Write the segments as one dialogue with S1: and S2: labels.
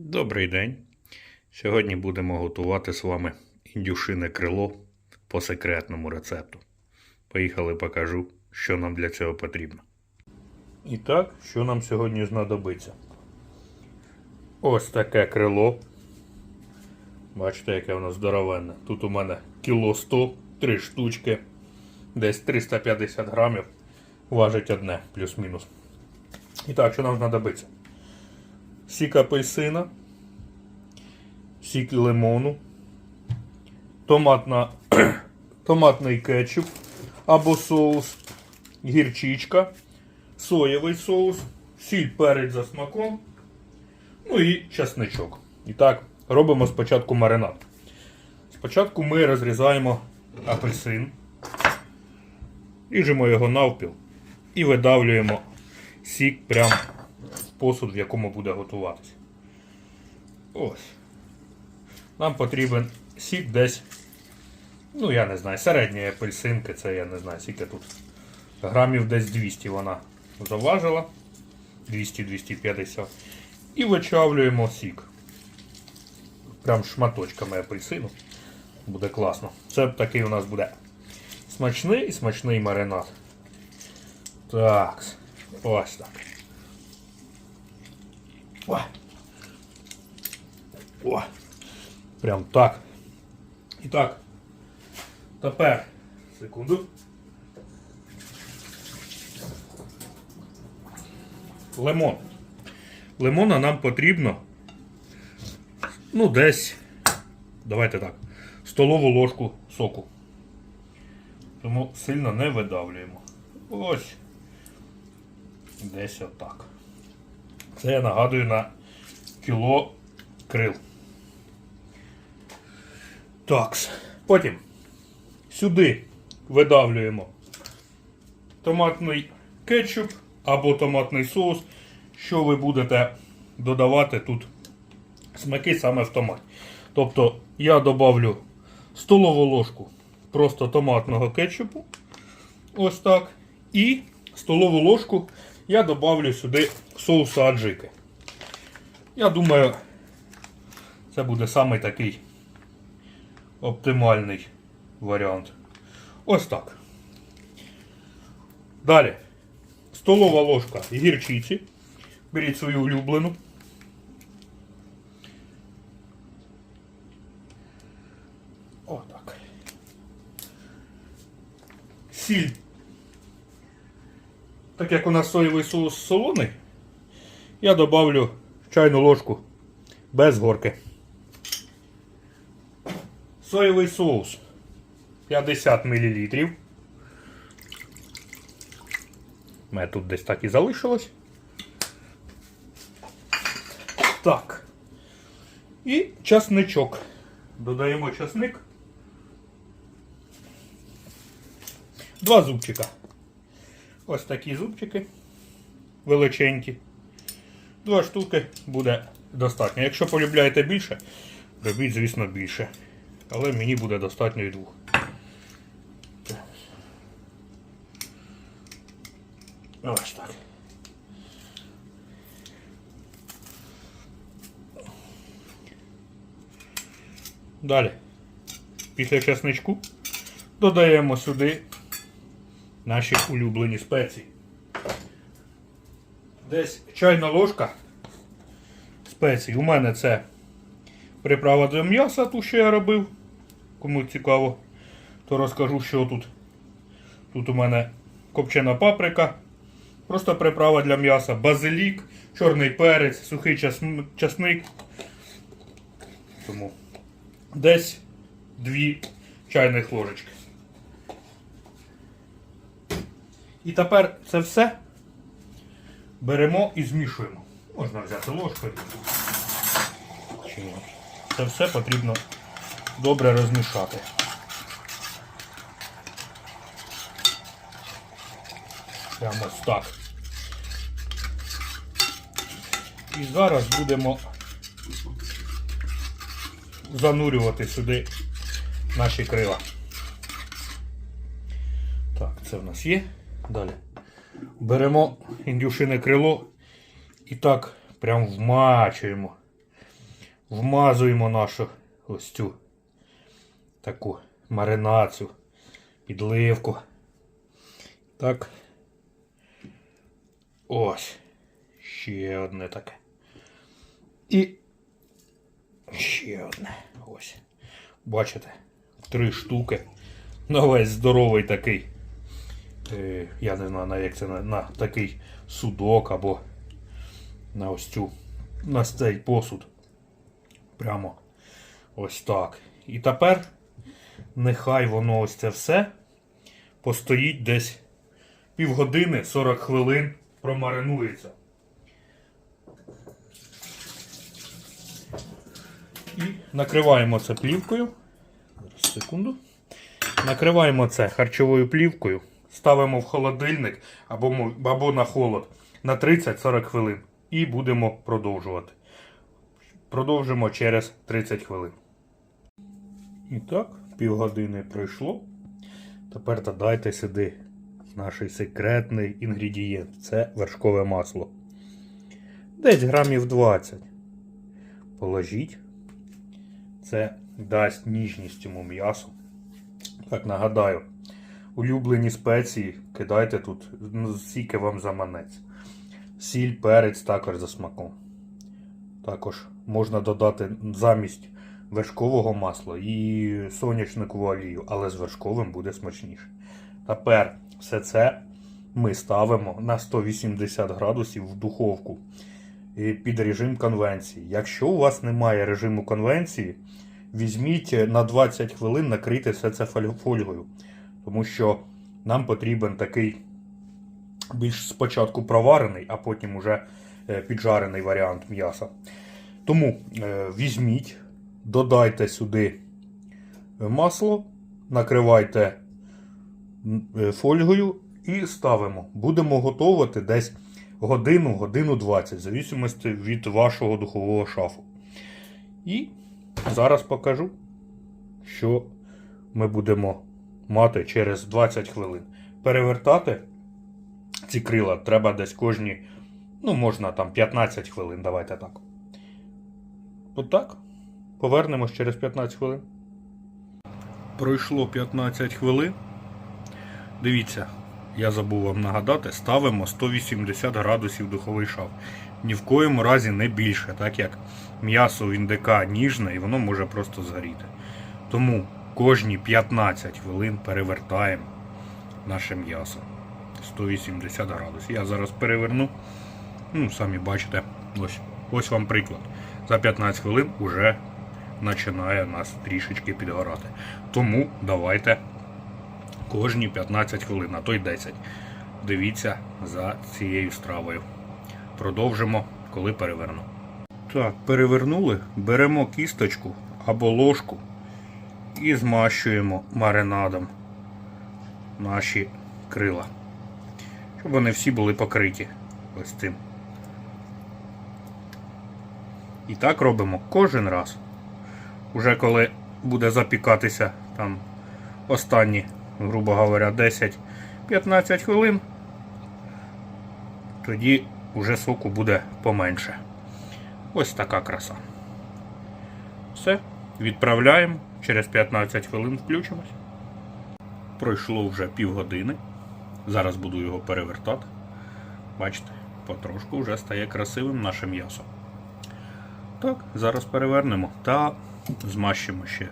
S1: Добрий день. Сьогодні будемо готувати з вами індюшине крило по секретному рецепту. Поїхали покажу, що нам для цього потрібно. І так, що нам сьогодні знадобиться? Ось таке крило. Бачите, яке воно здоровенне. Тут у мене кіло 100, 3 штучки, десь 350 грамів. Важить одне, плюс-мінус. І так, що нам знадобиться? Сік апельсина, сік лимону, томатна, томатний кетчуп або соус, гірчичка, соєвий соус, сіль перець за смаком, ну і чесничок. І так, робимо спочатку маринад. Спочатку ми розрізаємо апельсин, ріжемо його навпіл і видавлюємо сік прямо посуд, в якому буде готуватися. Ось. Нам потрібен сік десь, ну я не знаю, середньої апельсинки, це я не знаю, скільки тут. Грамів десь 200 вона заважила. 200-250. І вичавлюємо сік. Прям шматочками апельсину. Буде класно. Це такий у нас буде смачний і смачний маринад. Так. Ось так. О. О. Прям так. І так. Тепер. Секунду. Лимон. Лимона нам потрібно. Ну, десь. Давайте так. Столову ложку соку. Тому сильно не видавлюємо. Ось. Десь отак. Це я нагадую на кіло крил. Такс. Потім сюди видавлюємо томатний кетчуп або томатний соус, що ви будете додавати тут смаки саме в томаті. Тобто я добавлю столову ложку просто томатного кетчупу. Ось так. І столову ложку я добавлю сюди соусу аджики. Я думаю, це буде самий такий оптимальний варіант. Ось так. Далі. Столова ложка гірчиці. Беріть свою улюблену. Отак. Сіль так як у нас соєвий соус солоний, я добавлю чайну ложку без горки. Соєвий соус 50 мл. У мене тут десь так і залишилось. Так. І часничок. Додаємо часник. Два зубчика. Ось такі зубчики величенькі. Два штуки буде достатньо. Якщо полюбляєте більше, робіть, звісно, більше. Але мені буде достатньо і двох. Ось так. Далі. Після чесничку додаємо сюди наші улюблені спеції. Десь чайна ложка спецій. У мене це приправа до м'яса, ту, що я робив. Кому цікаво, то розкажу, що тут. Тут у мене копчена паприка, просто приправа для м'яса, базилік, чорний перець, сухий часн- часник. Тому десь дві чайних ложечки. І тепер це все беремо і змішуємо. Можна взяти ложкою. Це все потрібно добре розмішати. Прямо ось так. І зараз будемо занурювати сюди наші крила. Так, це в нас є. Далі. Беремо індюшине крило і так прям вмачуємо вмазуємо нашу ось цю таку маринацію, підливку. Так. Ось. Ще одне таке. І ще одне. Ось. Бачите? Три штуки. На весь здоровий такий. Е, я не знаю, на як це на, на такий судок або на ось цю на цей посуд. Прямо ось так. І тепер нехай воно ось це все постоїть десь півгодини, 40 хвилин, промаринується. І накриваємо це плівкою. Зараз секунду. Накриваємо це харчовою плівкою, ставимо в холодильник або, або на холод на 30-40 хвилин. І будемо продовжувати. Продовжимо через 30 хвилин. І так, півгодини пройшло. Тепер додайте сюди наш секретний інгредієнт. Це вершкове масло. Десь грамів 20. Положіть. Це дасть ніжність цьому м'ясу. Так, нагадаю, улюблені спеції кидайте тут, ну, скільки вам заманеться. Сіль, перець також за смаком. Також можна додати замість вершкового масла і соняшникову олію, але з вершковим буде смачніше. Тепер все це ми ставимо на 180 градусів в духовку е, під режим конвенції. Якщо у вас немає режиму конвенції, візьміть е, на 20 хвилин накрийте все це фоль- фольгою. Тому що нам потрібен такий більш спочатку проварений, а потім уже е, піджарений варіант м'яса. Тому е, візьміть, додайте сюди е, масло, накривайте фольгою і ставимо. Будемо готувати десь годину, годину 20, в зависимості від вашого духового шафу. І зараз покажу, що ми будемо мати через 20 хвилин. Перевертати ці крила треба десь кожні, ну, можна там 15 хвилин, давайте так. Отак. Повернемось через 15 хвилин. Пройшло 15 хвилин. Дивіться, я забув вам нагадати, ставимо 180 градусів духовий шаф. Ні в коєму разі не більше, так як м'ясо в індика ніжне і воно може просто згоріти. Тому кожні 15 хвилин перевертаємо наше м'ясо. 180 градусів. Я зараз переверну. Ну, самі бачите, ось, ось вам приклад. За 15 хвилин вже починає нас трішечки підгорати. Тому давайте кожні 15 хвилин, а то й 10. Дивіться за цією стравою. Продовжимо, коли переверну. Так, перевернули, беремо кісточку або ложку і змащуємо маринадом наші крила. Щоб вони всі були покриті ось цим. І так робимо кожен раз. Уже коли буде запікатися там останні, грубо говоря, 10-15 хвилин, тоді вже соку буде поменше. Ось така краса. Все, відправляємо. Через 15 хвилин включимось. Пройшло вже півгодини. Зараз буду його перевертати. Бачите, потрошку вже стає красивим наше м'ясо. Так, зараз перевернемо та змащимо ще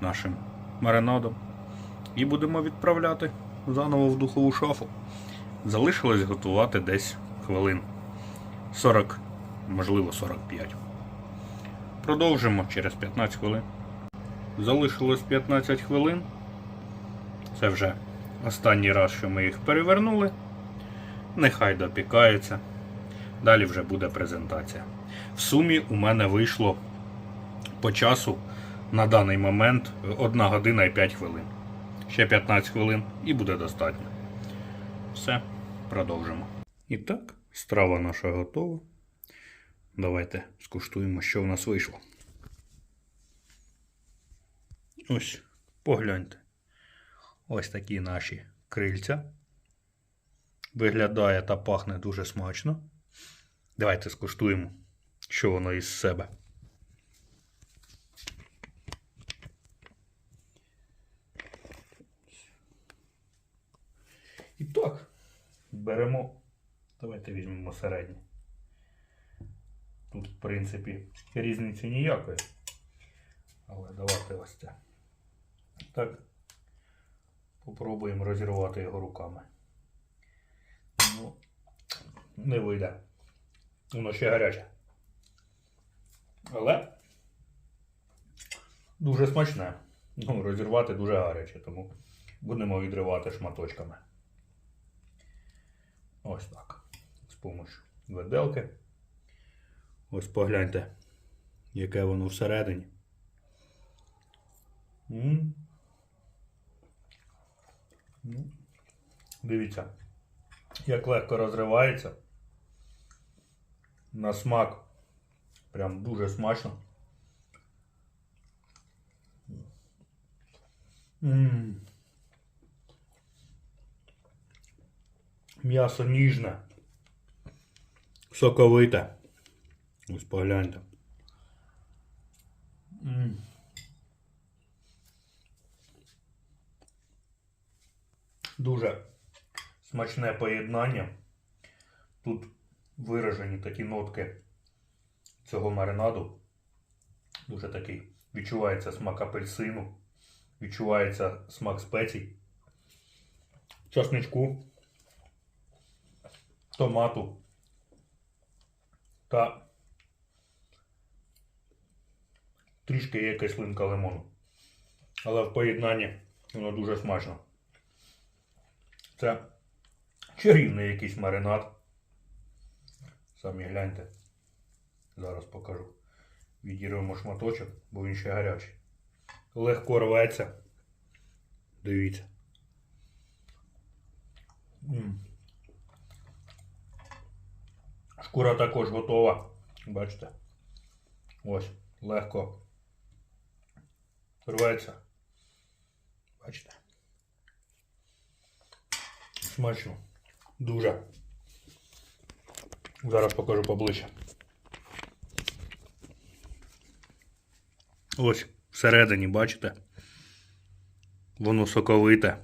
S1: нашим маринадом. І будемо відправляти заново в духову шафу. Залишилось готувати десь хвилин 40, можливо 45. Продовжимо через 15 хвилин. Залишилось 15 хвилин. Це вже останній раз, що ми їх перевернули. Нехай допікаються. Далі вже буде презентація. В сумі у мене вийшло по часу на даний момент 1 година і 5 хвилин. Ще 15 хвилин і буде достатньо. Все, продовжимо. І так, страва наша готова. Давайте скуштуємо, що в нас вийшло. Ось, погляньте. Ось такі наші крильця. Виглядає та пахне дуже смачно. Давайте скуштуємо, що воно із себе. І так, беремо, давайте візьмемо середнє. Тут, в принципі, різниці ніякої. Але давайте ось це. Так. Попробуємо розірвати його руками. Ну, не вийде. Воно ще гаряче. Але дуже смачне. Ну, розірвати дуже гаряче, тому будемо відривати шматочками. Ось так. З помощью виделки. Ось погляньте, яке воно всередині. М. Ну, Дивіться, як легко розривається. На смак. Прям дуже смачно. М'ясо ніжне. Соковите. Ось погляньте. М. Дуже смачне поєднання. Тут виражені такі нотки цього маринаду. Дуже такий. Відчувається смак апельсину, відчувається смак спецій, часничку, томату та трішки є кислинка лимону. Але в поєднанні воно дуже смачно. Це чарівний якийсь маринад. Самі гляньте. Зараз покажу. Відірвемо шматочок, бо він ще гарячий. Легко рветься. Дивіться. Шкура також готова. Бачите? Ось, легко. Рветься. Бачите? Смачно. Дуже. Зараз покажу поближче. Ось всередині, бачите? Воно соковите,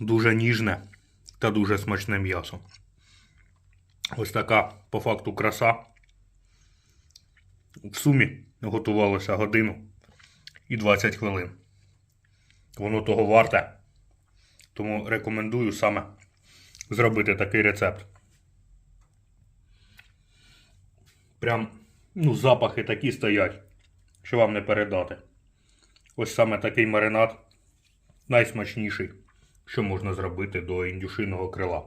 S1: дуже ніжне та дуже смачне м'ясо. Ось така по факту краса. В сумі готувалося годину і 20 хвилин. Воно того варте. Тому рекомендую саме зробити такий рецепт. Прям, ну, запахи такі стоять, що вам не передати. Ось саме такий маринад найсмачніший, що можна зробити до індюшиного крила.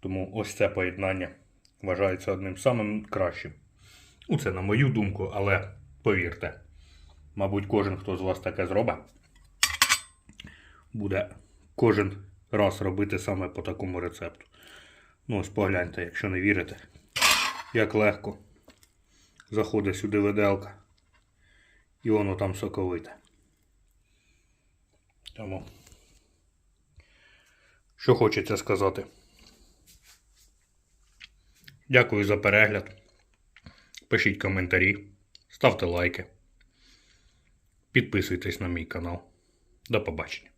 S1: Тому ось це поєднання вважається одним самим кращим. Ну, це на мою думку, але повірте, мабуть, кожен, хто з вас таке зробить, буде кожен раз робити саме по такому рецепту. Ну, ось погляньте, якщо не вірите, як легко заходить сюди виделка. І воно там соковите. Тому, що хочеться сказати. Дякую за перегляд. Пишіть коментарі, ставте лайки. Підписуйтесь на мій канал. До побачення.